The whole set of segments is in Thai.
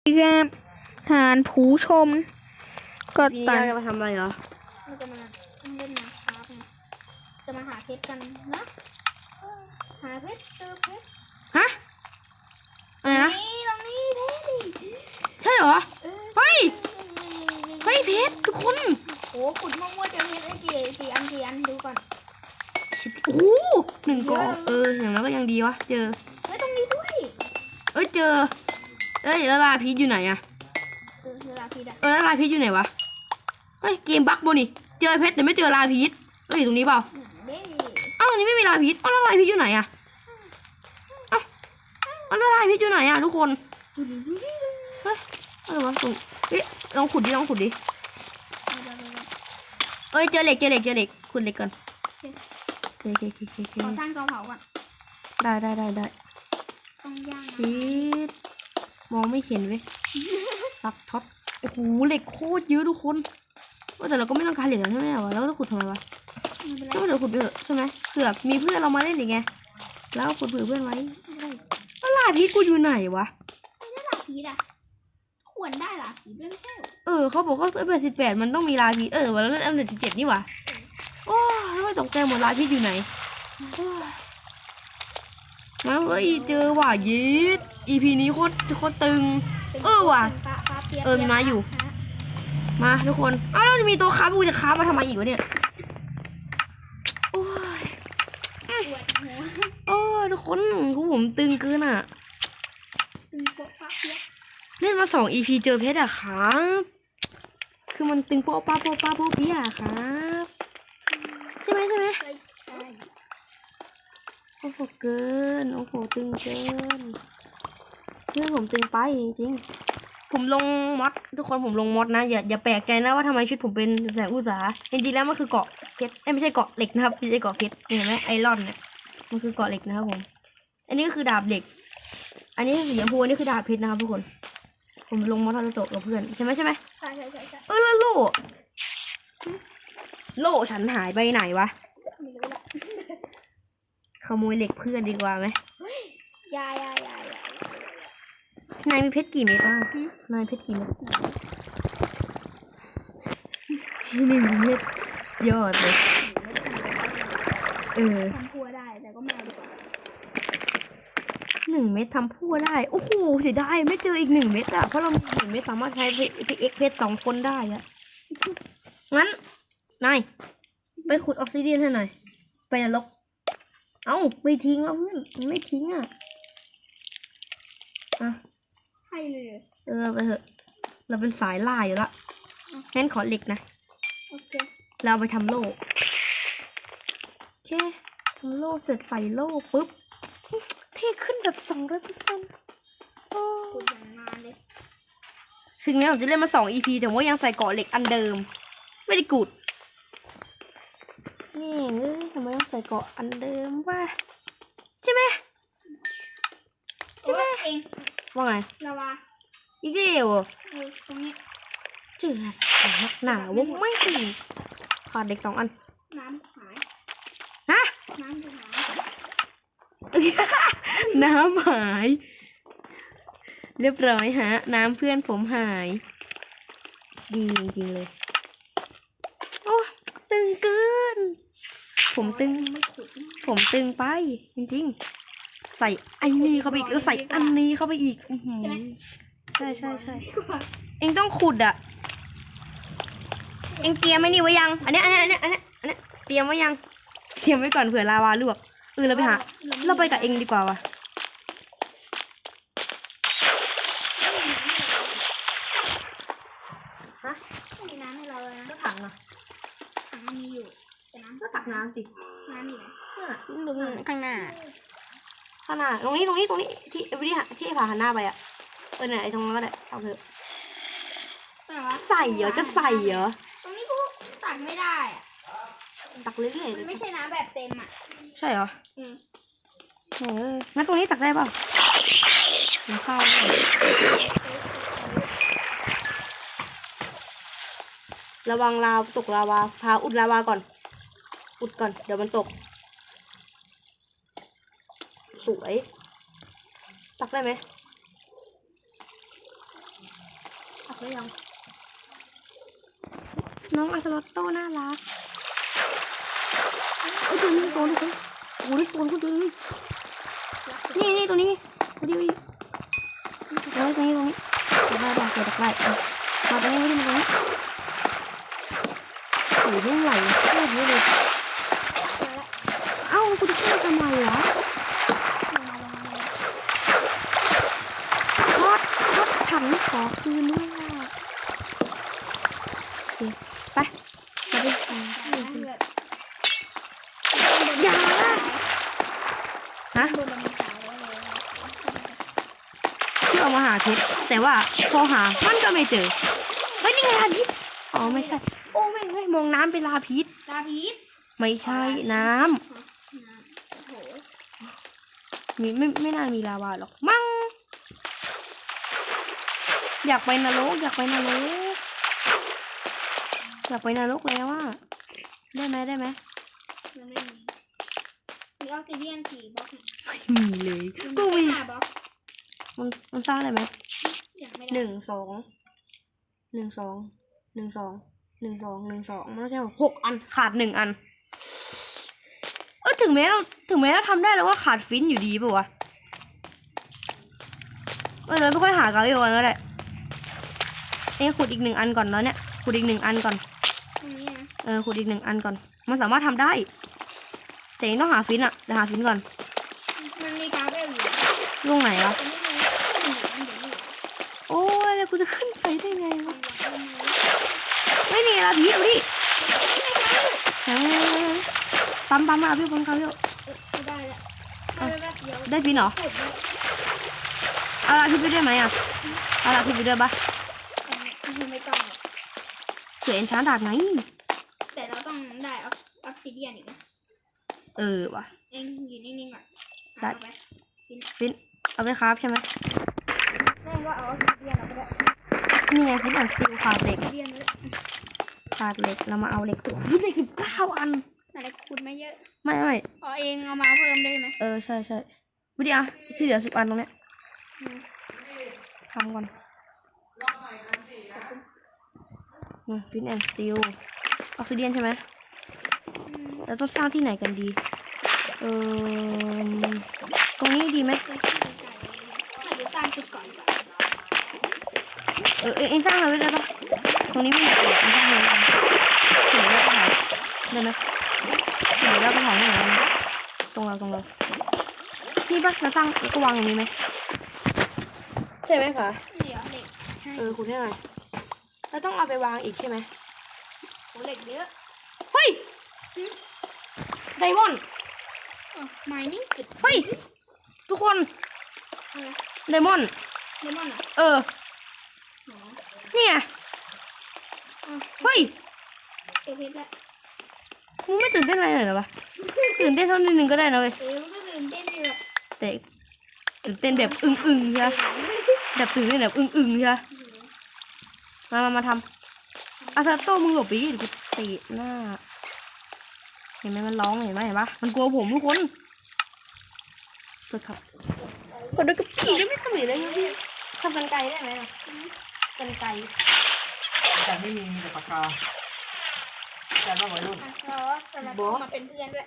ครับทานผู้ชม ก็พี่ต่าย่างจะมาทำอะไรเหรอ เราจะมาเล่นนะครับไงจะมาหาเพชรกันนะเออหาเพชรเจอเพชรฮะ อะไรนะ นี่ตรงนี้เพชรดิใช่เหรอ เออเฮ้ย เฮ้ยเพชรทุกคนโอ้ขุดมั่วๆเจอเพชรได้กี่กี่อันกี่อันดูก่อนโอ้โหหนึ่งกล่องเอออย่างนั้นก็ยังดีวะ เจอ เฮ้ยตรงนี้ด้วย เอ้ยเจอ เอ้ยแล้วลาพีชอยู่ไหนอะเออเวลาพี่อะเออแล้วลาพีชอยู่ไหนวะ เฮ้ยเกมบั๊กโบนี่ เจอเพชรแต่ไม่เจอลาพีชเอ้ยอยู่ตรงนี้เปล่าเด้อ้าวอันนี้ไม่มีลาพีชอ้าวแล้วลาพีชอยู่ไหนอะอ้าวอ้าวแล้วลาพีชอยู่ไหนอะทุกคน เฮ้ยอะไรวะตรงเอ๊ะลองขุดดิลองขุดดิ เอ้ยเจอเหล็กเจอเหล็กเจอเหล็กขุดเหล็กก่อนโอเคโอเคโอเคโอเคขอสร้างเตาเผาก่อน ได้ได้ได้ได้ต้องย่างนะพีช มองไม่เห็นเว้ยรับท็อปโอ้โหเหล็กโคตรเยอะทุกคนว่าแต่เราก็ไม่ต้องการเหล็กแล้วใช่ไหมวะแล้วเราขุดทำไมวะไม่เป็นไรก็เดี๋ยวขุดไปเถอะใช่ไหมเผื่อมีเพื่อนเรามาเล่นอีกไงแล้วขุดเผื่อเพื่อนไว้แล้วลาพีชกูอยู่ไหนวะไม่ได้ลาพีดอะควรได้ลาพีดด้วยไม่ใช่เหรอเออเขาบอกว่าเอฟสิบแปดมันต้องมีลาพีชเออวันนั้นเอฟสิบเจ็ดนี่หว่าโอ้ยแล้วก็ตกใจหมดลาพีชอยู่ไหนโอ้ย มาเว้ยเจอว่ะยีดอีพีนี้โคตรโคตรตึง เออว่ะปลาปลาปียกเออมีม้าอยู่ฮะมาทุกคน อ้าวแล้วจะมีตัวค้ากูจะค้ามาทำไมอีกวะเนี่ย โอ้ยปวดหัวโอ้ยทุกคนกูผมตึงเกินอะตึงโปะปลาเปียกเล่นมาสองอีพีเจอเพชรอะครับ คือมันตึงโป๊ะป้าโป๊ะป้าโป๊ะเปียอะครับ ใช่ไหมใช่ไหมใช่ใช่ โอ้โหเกิน โอ้โหตึงเกินเพื่อนผมตึงไปจริงๆ ผมลงมอดทุกคนผมลงมอดนะอย่าอย่าแปลกใจนะว่าทำไมชุดผมเป็นแสงอุตสาหจริงๆแล้วมันคือเกาะเพชรเอ้ยไม่ใช่เกาะเหล็กนะครับไม่ใช่เกาะเพชรนี่เห็นไหมไอรอนเนี่ยมันคือเกาะเหล็กนะครับผม อันนี้ก็คือดาบเหล็ก อันนี้สีชมพูอันนี้คือดาบเพชรนะครับทุกคน ผมลงมอดทารุโตะกับเพื่อนใช่ไหมใช่ไหมใช่ใช่ใช่ใช่เออแล้วโล่โล่ฉันหายไปไหนวะไม่รู้ละข โมยเหล็กเพื่อนดีกว่าไหมยายยายยายยายนายมีเพชรกี่เม็ดอะหึนายเพชรกี่เม็ดหนึ่งเม็ดยอดเลย เออทำพัวได้แต่ก็ไม่เอาดีกว่าหนึ่งเม็ดทำพั่วได้ โอ้โหเสียดายไม่เจออีกหนึ่งเม็ดอะเพราะเรามีหนึ่งเม็ดสามารถใช้ไปเอ็กเพชรสองคนได้อะงั้น นาย ไปขุดออกซิเดียนให้หน่อย ไปนรก เอ้าไม่ทิ้งแล้วเพื่อนมันไม่ทิ้งอะอะให้เลยเออไปเถอะ เราเป็นสายล่าอยู่ละงั้นขอเหล็กนะโอเคเราเอาไปทำโล่โอเคทำโล่เสร็จใส่โล่ปุ๊บเท่ขึ้นแบบสองร้อยเปอร์เซ็นต์ขุดอย่างนานเลยถึงแม้ผมจะเล่นมาสอง EP แต่ว่ายังใส่เกาะเหล็กอันเดิมไม่ได้กูด นี่เอ้ยทำไมต้องใส่เกาะอันเดิมวะใช่ไหมใช่ไหมโอ๊ยเองว่าไงลาวาอีกเดียวเหรอเออตรงนี้เจออะไรหนาวะไม่ถึงขาดเด็กสองอัน น้ำหายฮะน้ำจะหายน้ำหาย เรียบร้อยฮะ น้ำเพื่อนผมหาย ดีจริงๆเลย โอ้ตึงเกิน ผมตึงไม่ขุดนะผมตึงไป จริงๆ ใส่ไอ้นี่เข้าไปอีกแล้วใส่อันนี้เข้าไปอีกอื้อหือใช่ใช่ใช่ดีกว่าเองต้องขุดอะ เองเตรียมไว้นี่ไว้ยัง อันเนี้ยอันเนี้ยอันเนี้ยอันเนี้ยอันเนี้ยเตรียมไว้ยังเตรียมไว้ก่อนเผื่อลาวาลวกเออเราไปหา เราไปกับเองดีกว่าวะฮะไม่มีน้ำให้เราเลยนะก็ถังอะถังมันมีอยู่แต่น้ำ ก็ตักน้ำสิน้ำอยู่ไหนลุงข้างหน้าขนาดตรงนี้ ตรงนี้ ตรงนี้ ที่ที่ที่ที่ผ่าหันหน้าไปอะ เออเนี่ยไอ้ตรงนั้นก็ได้เอาเถอะตรงไหนวะใส่เหรอ จะใส่เหรอ ตรงนี้กูตักไม่ได้อะตักเรื่อยๆมัเลนยไม่ใช่น้ำแบบเต็มอะ ใช่เหรอ อืมเอองั้นตรงนี้ตักได้เปล่าผมข้าวด้วยระวังลาวตกลาวา พาอุดลาวาก่อน อุดก่อน เดี๋ยวมันตก สวย ตักได้ไหมได้ยัง น้องอาสลอตโต้น่ารักเอ้ยตัวนี้ตัวนี้ตัวโอ้ยตัวนี้ตัวนี้นี่นี่ตัวนี้ตัวนี้ตัวนี้ตัวนี้ตัวนี้ตัวนี้ตัวนี้ตัวนี้ตัวนี้มาตรงนี้มาตรงนี้มาตรงนี้โอ้ยไม่ไหวโคตรเยอะเลยเอ้ากูจะขึ้น ทำไมวะทอดทอดฉันขอคืนด้วยอะโอเคไปมาดิอย่าฮะโดนมันขาวเลยที่เอามาหาเพชรแต่ว่าพอหามันก็ไม่เจอเฮ้ยนี่ไงลาพิษอ๋อไม่ใช่ โอ้ไม่งเฮ้ยมองน้ำเป็นลาพิษตาพีชไม่ใช่น้ำโห มีไม่ไม่น่ามีลาวาหรอกมั้งอยากไปนรกอยากไปนรกอยากไปนรกแล้วอะได้ไหมได้ไหมมันไม่มีมีออกซิเดียนกี่บล็อกเนี่ยไม่มีเลยก็มีห้าบล็อกมันมันสร้างได้ไหมยังไม่หได้นึ่งสองหนึ่งสองหนึ่งสองหนึ่งสองหนึ่งสองมันไม่ใช่หกอันขาดหนึ่งอันเออ ถึงแม้เราถึงแม้เราทำได้แล้วว่าขาดฟินอยู่ดีป่ะวะเออเราไม่ค่อยหากาวิโอกันก็ได้เอ้ขุดอีกหนึ่งอันก่อนแล้วเนี่ยขุดอีกหนึ่งอันก่อนตรงนี้นะเออขุดอีกหนึ่งอันก่อน มันสามารถทำได้ แต่ยังต้องหาฟินอะเดี๋ยวหาฟินก่อน มันมีกราเวลอยู่ลงไหนวะแต่ไม่รู้ขึ้นอยู่มันอยู่นี่โอ้ยแล้วกูจะขึ้นไปได้ไงมัวะนวางไว้ไหมไม่นี่ไงล่ะพีทดูดิไม่ใช่ไหน ปั๊มปั๊มมาพี่ปั๊มเขาพี่เออได้แล้วได้แล้วเดี๋ยวได้ฟินเหรอขุดแล้วเอาละพี่ไปด้วยไหมอะเอาละพี่ไปด้วยปะอันนี้ไม่ต้องหรอกเขียนช้าดาบไงแต่เราต้องได้ออกซิเดียนอีกนะเออว่ะเองอยู่นิ่งๆก่อนได้เอาไปฟินเอาไปครับใช่ไหมแม่ก็เอาออกซิเดียนเอาไปได้นี่ไงฟินอันสติลขาดเหล็กออกซิเดียนเลยขาดเหล็กเรามาเอาเหล็กโอ้โหเหล็กสิบเก้าอัน อะไรขุดไม่เยอะไม่ไม่อ๋อเองเอามาเพิ่มได้ไหมเออใช่ใช่วิดีอะที่เหลือสิบอันตรงเนี้ยอืมทำก่อนฟินแอนสติลออกซิเดียนใช่ไหมอืมเราต้องสร้างที่ไหนกันดี เออตรงนี้ดีไหมเป็นที่ไก่ถ้าจะสร้างชุดก่อนดีกว่าเออเอเองสร้างอะไรไว้ได้ปะตรงนี้ไม่อยากเห็นเองสร้างอะไรเห็นแล้วก็ถ่ายได้ไหม เห็นแล้วก็ถ่ายให้หน่อยได้ไหมตรงเราตรงเรานี่ปะเราสร้างแล้วก็วางตรงนี้ไหมใช่ไหมคะเดี๋ยวเหล็กใช่เออคุณให้หน่อยเราต้องเอาไปวางอีกใช่ไหมโหเหล็กเยอะเฮ้ยไดมอนด์อ๋อไมนิ่งจุดเฮ้ยทุกคนอะไรไดมอนด์เลมอนเหรอเอออ๋อเนี่ยอ๋อเฮ้ยเจอเพชรแล้ว มึงไม่ตื่นเต้นอะไรเลยเหรอวะตื่นเต้นสักนิดนึงก็ได้นะเว้ยเออมันก็ตื่นเต้นดีแบบแต่ตื่นเต้นแบบอึ้งอึ้งๆใช่ไหมแบบตื่นเต้นแบบอึ้งอึ้งๆใช่ไหมมามามาทำอาซาโต้มึงหลบไปดิกูเตะหน้า เห็นไหมมันร้องเห็นไหมเห็นปะมันกลัวผมทุกคนเปิดครับคนดูกับพี่ก็ไม่ทำอีกเลยนะพี่ทำกันไกลได้ไหมล่ะกันไกล แต่ไม่มีมีแต่ปากกา แต่ว่าวัยรุ่นเราสลับมาเป็นเพื่อนด้วย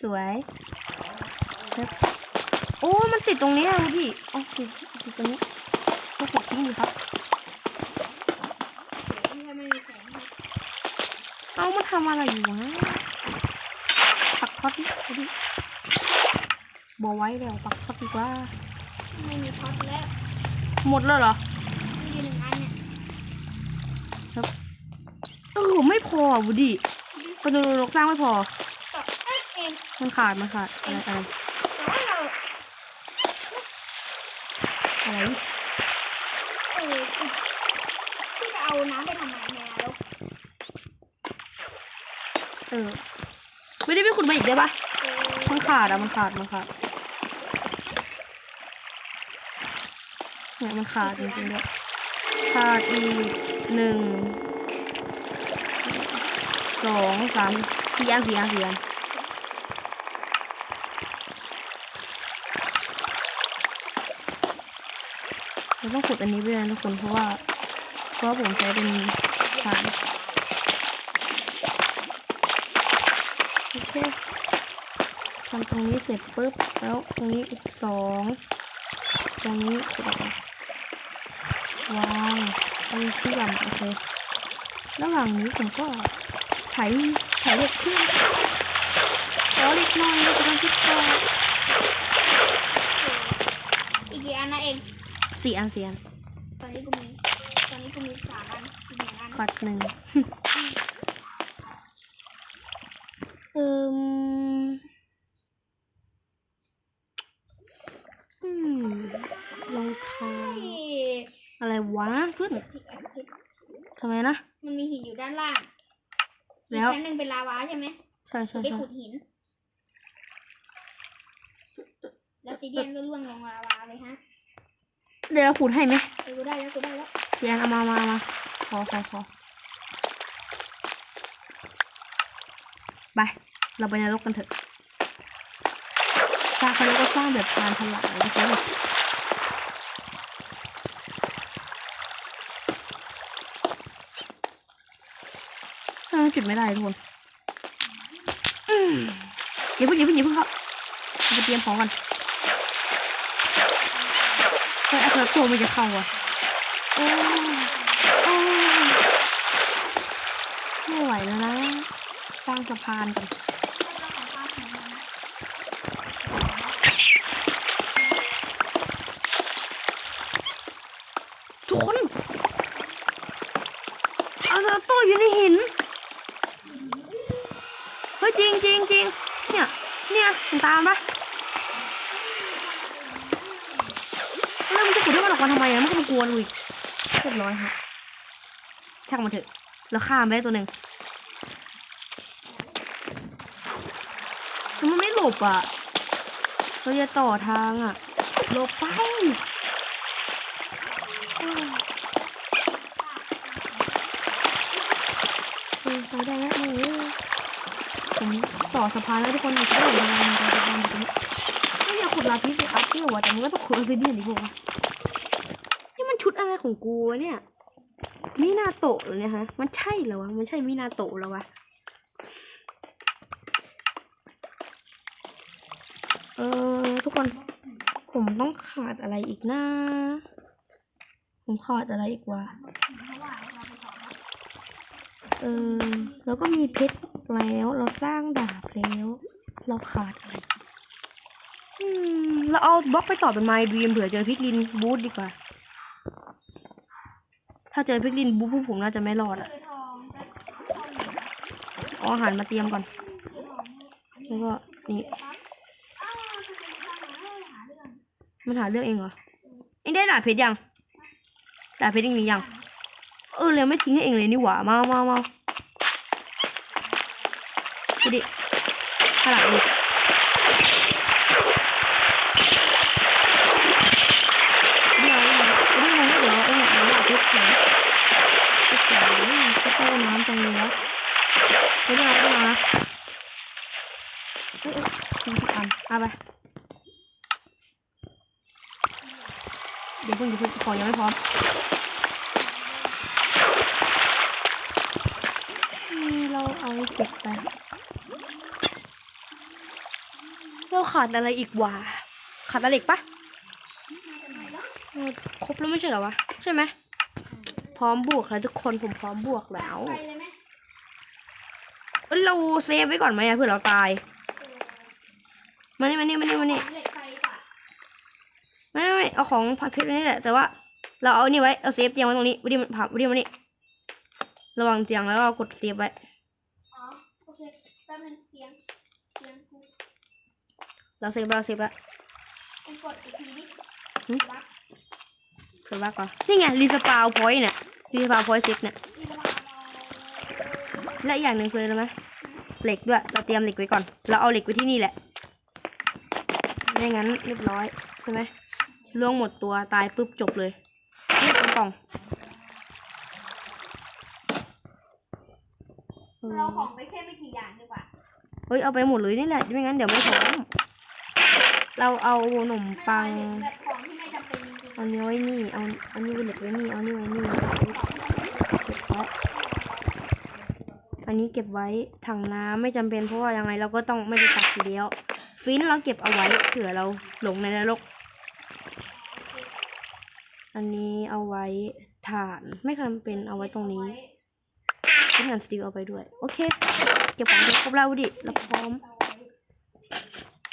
สวยครับโอ้ มันติดตรงนี้อะดูดิโอเคติดตรงนี้ก็ขุดทิ้งดีครับถ้าไม่มีแสงเอามาทำอะไรอยู่วะปักท็อตดิเอาดิบอไว้แล้วปักท็อตดีกว่า ไม่มีท็อตแล้ว หมดแล้วเหรอ มีอยู่หนึ่งอันเนี่ยเออ ไม่พออะบุดิตอนเราสร้างไม่พอกับเอ้ยเองมันขาดมันขาดอะไรอะไรแต่ว่าเราอะไรเออพี่จะเอาน้ำไปทำไมในนรกเออไม่ได้ไปขุดมาอีกได้ปะเออมันขาดอะมันขาดมันขาดเนี่ยมันขาดจริงๆด้วยขาดอีกหนึ่ง สองสามสี่อันสี่อันสี่อันเราต้องขุดอันนี้ไปเลยทุกคนเพราะว่าเพราะว่าผมใช้เป็นฐานโอเคทำตรงนี้เสร็จปุ๊บแล้วตรงนี้อีกสองตรงนี้ขุดออกมาวางเอาเสื่อมโอเคระหว่างนี้ผมก็ ไถไถเหล็กขึ้นขอเหล็กหน่อยเราจะทำคิดต่ออีกกี่อันนะเองสี่อันสี่อันตอนนี้กูมีตอนนี้กูมีสามอันอีกหนึ่งอันขัดหนึ่งเอิมอืมรองเท้าเฮ้ยอะไรวะเพื่อนที่แอปพลิเคทำไมนะ มันมีหินอยู่ด้านล่าง แล้อีกวชั้นหนึ่งเป็นลาวาใช่ไหมใช่ใช่ได้ใช่ขุดหิน แล้วซีเดียนก็ล่วงลงลาวาเลยฮะเดี๋ยวเราขุดให้ไหมเออกูได้แล้วกูได้แล้วเสียนเอามามามาขอขอขอไป เราไปนรกกันเถอะสร้างเขาเรียกว่าสร้างแบบทานทลายนะคะทำ ไมจุดไม่ได้ทุกคนอย่าเพิ่งอย่าเพิ่งอย่าเพิ่งเข้าเราไปเตรียมของก่อนเฮ้ยอาสาตัวมันจะเข้าอะโอ้โอ้ไม่ไหวแล้วนะ สร้างสะพานกันทุกคนอาซาโตอยู่ในหิน เฮ้ยจริงจริงจริงเนี่ย เนี่ย เห็นตามปะแล้วมันจะขุดให้มันออกมาทำไมอะมันก็มากวนกูอีกเรียบร้อยฮะช่างมันเถอะ แล้วฆ่ามันไปตัวหนึ่งแล้วมันไม่หลบอะ เราจะต่อทางอะ หลบไปโอ้ยเออไปได้แล้วโอ้ ผมต่อสะพานแล้วทุกคนอยู่ที่ไหนกันต่อสะพานอยู่ตรงนี้ไม่อยากขุดลาพิษไปอัพที่หัวแต่มันก็ต้องขุดออซิเดียนดิพวกนี่มันชุดอะไรของกูเนี่ยมินาโตะเหรอเนี่ยฮะ มันใช่เหรอวะ มันใช่มินาโตะเหรอวะ เออทุกคน ผมต้องขาดอะไรอีกนะ ผมขาดอะไรอีกวะ เออแล้วก็มีเพชรแล้ว เราสร้างดาบแล้ว เราขาดอะไรอืมเราเอาบล็อกไปต่อเป็นไมด์ดีมเผื่อเจอพิกลินบูธดีกว่า ถ้าเจอพิกลินบูธพวกผมน่าจะไม่รอดอะคือทองจะองเอาอาหารมาเตรียมก่อน แล้วก็นี่มันหาเรื่องเองเหรอเองได้ดาบเพชรยังดาบเพชรเองมียัง เออเลยไม่ทิ้งให้เองเลยนี่หว่ามามามาดูดิขางหนาดเองเดี๋ยวเดี๋ยวเดี๋ยวเดี๋ยวเองเอาดาบเพชรเถอะเพชรเถอะจะเข้าน้ำจังเลยวไม่ได้ไม่เอานะเอ้ยเอ้ยทิ้งอันเอาไป เดี๋ยวเพิ่งเดี๋ยวเพิ่งขอยังไม่พร้อมนี่ เราเอาเก็บไป เราขาดอะไรอีกวะ ขาดอะไรอีกปะครบแล้วไม่ใช่เหรอวะ ใช่ไหม พร้อมบวกแล้วทุกคนผมพร้อมบวกแล้วเลยไหมเอ้ยเราเซฟไว้ก่อนไหมอะเพื่อเราตายมานี่มานี่มานี่มานี่ไฟกว่าไม่ไม่ไม่เอาของผัดเพชรนี่แหละ แต่ว่า เราเอานี่ไว้ เอาเซฟเตียงไว้ตรงนี้วิดีมันผ่าวิดีมานี่ระวังเตียงแล้วเรากดเซฟไว้ ป๊บนึงเสียงเสียงกูเราเซฟแล้วเราเซฟแล้วเอ็งกดอีกทีดิหึวัดเผื่อว่าก่อนนี่ไงรีสปาวพอยต์เนี่ยรีสปาวพอยต์เซ็ตเนี่ยนี่ระวังและอีกอย่างหนึ่งคืออะไรรู้ไหมเหล็กด้วย เราเตรียมเหล็กไว้ก่อน เราเอาเหล็กไว้ที่นี่แหละ ไม่งั้นเรียบร้อยใช่ไหมล่วงหมดตัวตายปุ๊บจบเลยนี่เป็นกล่องเออเราของไปแค่ไม่กี่อย่างดีกว่า เฮ้ยเอาไปหมดเลยนี่แหละไม่งั้นเดี๋ยวไม่พร้อมเราเอาขนมปังเอาเนี้ยไว้นี่เอาเอานี่เหล็กไว้นี่เอานี่ไว้นี่เก็บไว้อันนี้เก็บไว้ถังน้ำไม่จำเป็นเพราะว่ายังไงเราก็ต้องไม่ได้ตักทีเดียว ฟินเราเก็บเอาไว้เผื่อเราหลงในนรกอันนี้เอาไว้ถ่านไม่จำเป็นเอาไว้ตรงนี้ทิ้งงานสติลเอาไปด้วย โอเค เก็บของครบแล้วดิเราพร้อม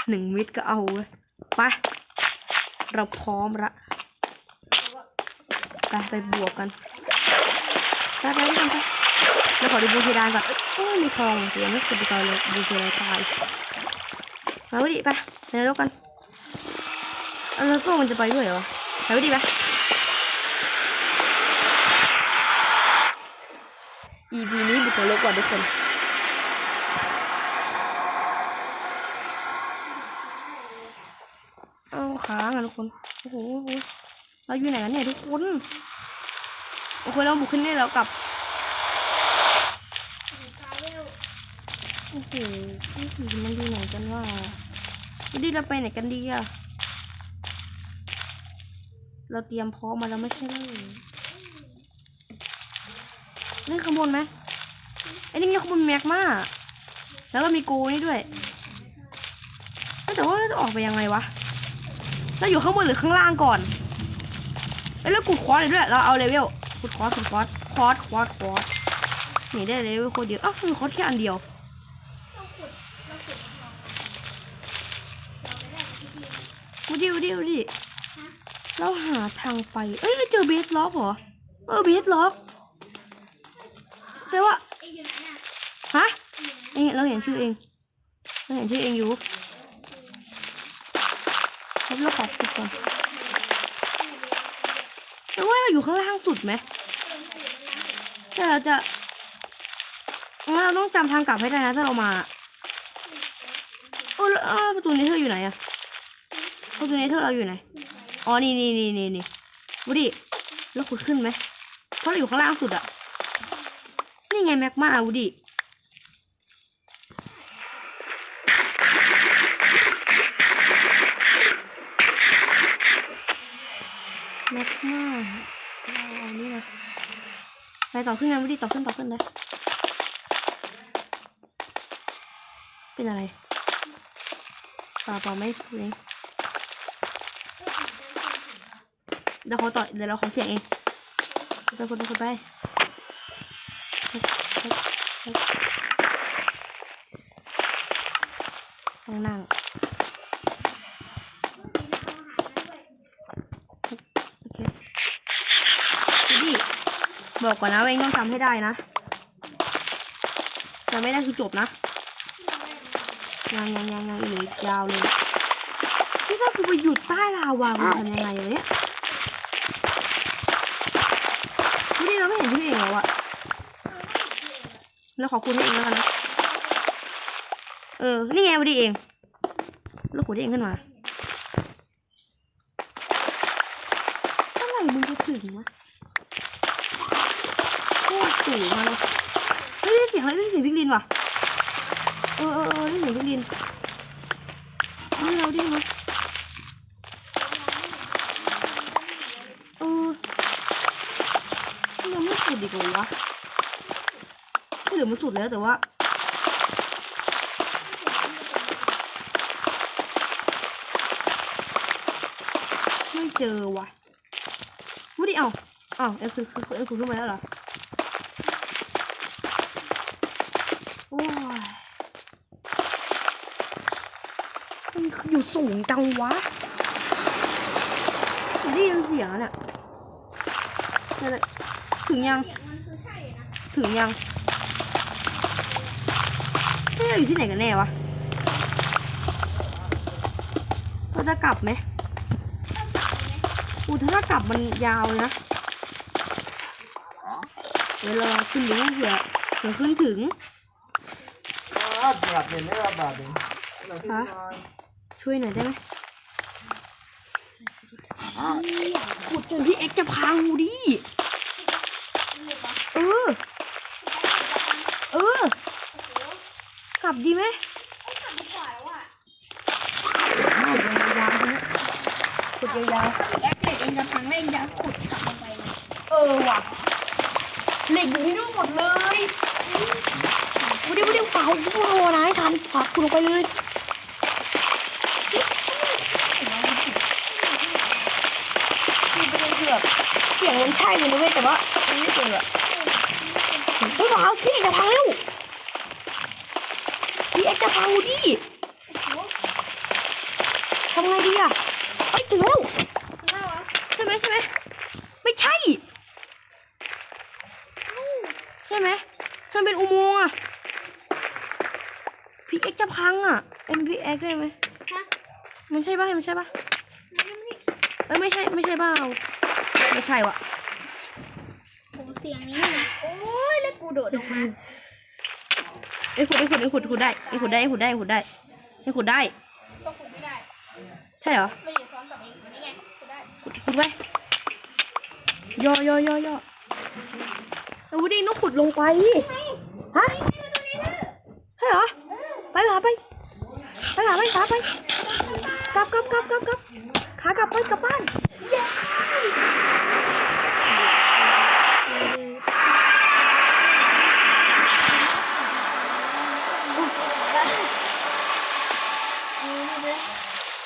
หนึ่งมิตรก็เอาเว้ยไป เราพร้อมละไปไปบวกกันไปไปด้วยกันไปแล้วขอดูบูเพดานก่อนเอ้ยโอ้ยมีทองเดี๋ยวไม่เคยไปตอนเลยบูเพดานตายมาวิดิไปไปนรกกันแล้วก็มันจะไปด้วยเหรอไปวิดิไป EP นี้บุกนรกกว่าทุกคน เอาค้างอะ ทุกคน โอ้โห เราอยู่ไหนกันเนี่ยทุกคน โอเคเราบุกขึ้นนี่แล้วกลับโอ้โหนี่ผีมันอยู่ไหนกันว่าดีเราไปไหนกันดีอะเราเตรียมพร้อมมาแล้วไม่ใช่เหรอเล่นขางบวนไหมไอ้นี่มีขบวนแม็กมาแล้วเรามีโกนี่ด้วย แต่ว่าจะออกไปยังไงวะ เราอยู่ข้างบนหรือข้างล่างก่อนเอ้ยแล้วกูคอร์สเลยด้วย เราเอาเลเวลกูคอร์สกูคอร์สคอร์สคอร์สคอร์สหนีได้เลเวลโคตรเยอะอ้าวมีคอร์สแค่อันเดียวเราขุดเราขุดทองเราไปแลกกับที่ดินมาดิวดิวดิเราหาทางไป เอ้ยเจอเบสล็อกเหรอ เออเบสล็อกแปลว่าเอ็งอยู่ไหนอะฮะเอ็งอยู่ไหนเองเราเห็นชื่อเอง เราเห็นชื่อเองอยู่แล้วเราขอขุดก่อนแปลว่าเราอยู่ข้างล่างสุดไหมแต่เราจะงั้นเราต้องจำทางกลับให้ได้นะถ้าเรามาเออแล้วเออประตูนี้เธออยู่ไหนอะประตูนี้เธอเราอยู่ไหน อ๋อ นี่นี่นี่นี่นี่วูดิแล้วขุดขึ้นไหมเพราะเราอยู่ข้างล่างสุดอะนี่ไงแม็กมาวูดิแม็กมาเราเอานี่นะไป ต่อขึ้นนะวิดิต่อขึ้นต่อขึ้นเลยเป็นอะไรต่อต่อไม่พูดเองเดี๋ยวเขาต่อเดี๋ยวเราขอเสียงเองไปคนไปคนไป บอกก่อนนะว่าเองต้องทำให้ได้นะจะไม่ได้คือจบนะยังยังยังยังอีกเหลือยาวเลยที่ถ้ากูไปหยุดใต้ลาวากูทำยังไงวะเนี่ยดูดิเราไม่เห็นชื่เองแล้วอะแล้วขอคุณให้เองแล้วกันนะเออ นี่ไงวันดีเองแล้วกูได้เองขึ้นมาเมื่อไหร่มึงจะถึงวะ ตรสูงมาเลยเฮ้ยได้เสียงอะไรได้เสียงพิกลินว่ะเออเออเออได้ยินพิกลินนี่เราได้ไหมเออยังไม่สุดอีกเหรอวะไม่หรือมันสุดแล้วแต่ว่าไม่เจอว่ะไม่ได้เอาเอาเอ็คือคือเอ็คือขึ้นมาแล้วเหรอ โอ้ยมันอยู่ สูงจังวะไม่ได้ยินเสียงอะเนี่ยนั่นแหละถึงยังเสียงมันคือใช่นะถึงยังเฮ้ยเราอยู่ที่ไหนกันแน่วะเราจะกลับไหมต้องกลับเลยไหมอูถ้ากลับมันยาวเลยนะเดี๋ยวเราขึ้นดูเผื่อเผื่อขึ้นถึงอ้าวบาท ช่วยหน่อยได้ไหมขุดจนพี่เอ็กซ์จะพังดูดิ เออ เออ กลับดีไหมกลับดีกว่าแล้วอะขุดยาวๆนะขุดยาวแอคเล็กเองจะพังแล้วเองจะขุดกลับลงไปนะเออว่ะเหล็กอยู่ที่นู่นหมดเลยไม่ได้ไม่ได้เปล่ากูโทรนะให้ทันปักกูลงไปเลยคือเป็นเผือกเสียงมันใช่เลยนะเว้ยแต่ว่ามันไม่เจออะเฮ้ยเปล่าพี่เอกจะพังแล้วพี่เอกจะพังดิทำไงดีอะเอ้ยถึงแล้วใช่ไหมใช่ไหมไม่ใช่ ใช่ไหมมันเป็นอุโมงค์อะพีเอ็กจะพังอะเอ็มพีเอ็กได้ไหมมันใช่ป่ะมันใช่ป่ะเอ้ยไม่ใช่ไม่ใช่เปล่า ไม่ใช่วะผมเสียงนี้เลยโอ้ยแล้วกูโดดลงมาไอ้ยขุดไอ้ยขุดไอ้ยขุดขุดได้ไอ้ยขุดได้ไอ้ยขุดได้ไอ้ยขุดได้ไอ้ยขุดได้ ก็ขุดไม่ได้ใช่เหรอไม่อยู่ซ้อนกับเองนี่ไงขุดได้ขุดขุดไว้ย่อย่อย่อย่อเอาดิต้องขุดลงไปฮะใช่เหรอไปหาไปไปหาไปขาไปกลับกลับกลับกลับกลับขากลับไปกลับบ้าน เ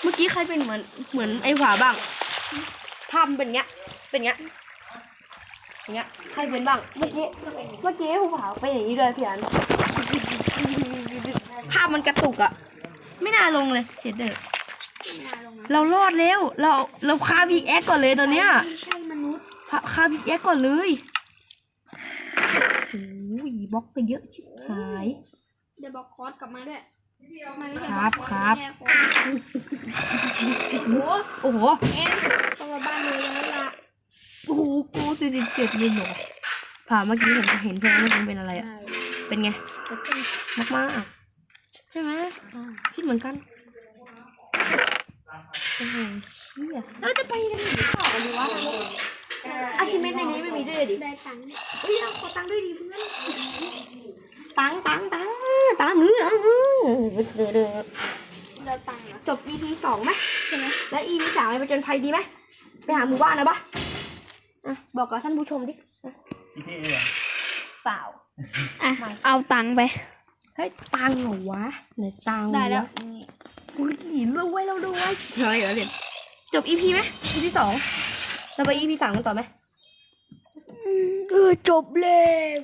มื่อกี้ใครเป็นเหมือนเหมือนไอ้หวาบ้าง ภาพมันเป็นเงี้ย เป็นเงี้ยอย่างเงี้ย ใครเป็นบ้าง เมื่อกี้ เมื่อกี้ภูผาไปอย่างนี้เลยพี่อันภาพมันกระตุกอะไม่น่าลงเลยเฉดเดอร์ เรารอดแล้ว เราเราคาบีแอคก่อนเลยตอนเนี้ยไม่ใช่มนุษย์คาคาบีแอคก่อนเลยโอ้ยบล็อกไปเยอะชิบหายเดี๋ยวบอกคอร์สกลับมาด้วยมันไม่ใช่ครับอกครับแน่คอร์สโอ้โหโอ้โหเอ็นต้องมาบ้านเลยยังไม่ละโอ้โหกูสี่สิบเจ็ดเลยเหรอผ่าเมื่อกี้เห็นเห็นใช่ไหมว่ามันเป็นอะไรอะใช่เป็นไงจะเป็นมากมากๆใช่ไหมคิดเหมือนกันโอ้โหเชี่ยเราจะไปกันหรือเปล่าหรือวะอาชิเมนในนี้ไม่มีด้วยดิได้ตังค์เฮ้ยเอาขอตังค์ด้วยดิเพื่อนตังค์ตังค์ตังค์ตังค์นื้อเด้อเด้อได้ตังค์เหรอจบ EP สองไหมใช่ไหมแล้ว EP สามไปจนภัยดีไหมไปหาหมู่บ้านนะปะอะบอกกับท่านผู้ชมดิอีเทเอเหรอเปล่าอะเอาตังค์ไปเฮ้ยตังค์เหรอวะไหนตังค์ได้แล้วะ อุ้ยรวยเราด้วยเฮ้ยเหรอเรียนจบ EP ไหม EP สองเราไป EP สามกันต่อไหมเออจบแล้ว